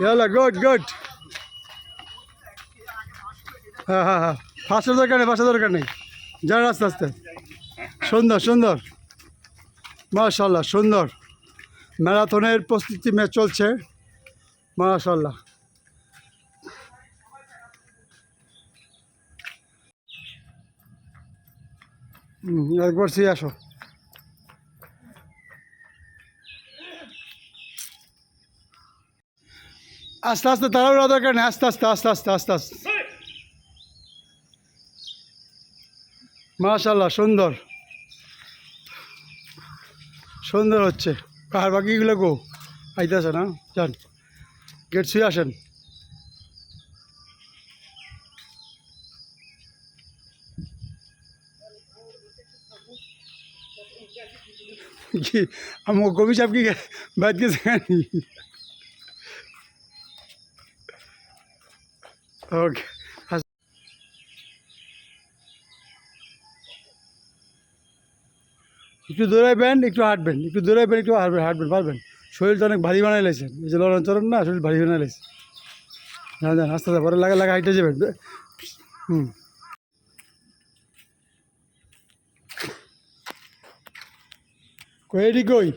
ইয়ালা good good হ্যাঁ হ্যাঁ হ্যাঁ ফাঁসার দরকার নেই ফাঁসার দরকার নেই। যান আস্তে আস্তে। সুন্দর সুন্দর। মাশাল্লাহ সুন্দর। ম্যারাথনের প্রস্তুতি ম্যাচ চলছে। মাশাল্লাহ একবার সে আসো। আস্তে আস্তে তাড়াহুড়া দরকার নেই আস্তে আস্তে আস্তে আস্তে আস্তে আস্তে। মাশাল্লাহ সুন্দর। সুন্দর হচ্ছে। কার বাকিগুলো গো? আইতেছে না? যান। গেট শুয়ে আসেন। কি আমার কবি সাহেব কি বাদ গেছে ওকে একটু দৌড়াইবেন, একটু হাঁটবেন, একটু দৌড়াইবেন, একটু হাঁটবেন হাঁটবেন, পারবেন। শরীরটা অনেক ভারী বানাই লাইছেন এই যে লড়ন চরণ না, শরীর ভারী বানাই লাইছে। না যান, আস্তে আস্তে, পরে লাগা লাগা হাইটে যাবেন। হুম। কই এডি কই?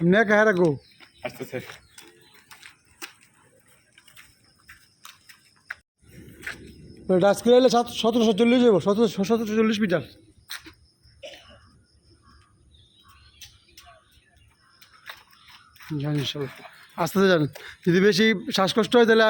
নে কাহে রাখো আসতেছে ডাস করে এলে সাত সতেরোশো চল্লিশ যাব সতেরোশো সতেরোশো চল্লিশ মিটার জানি সব আস্তে আস্তে জানেন যদি বেশি শ্বাসকষ্ট হয় তাহলে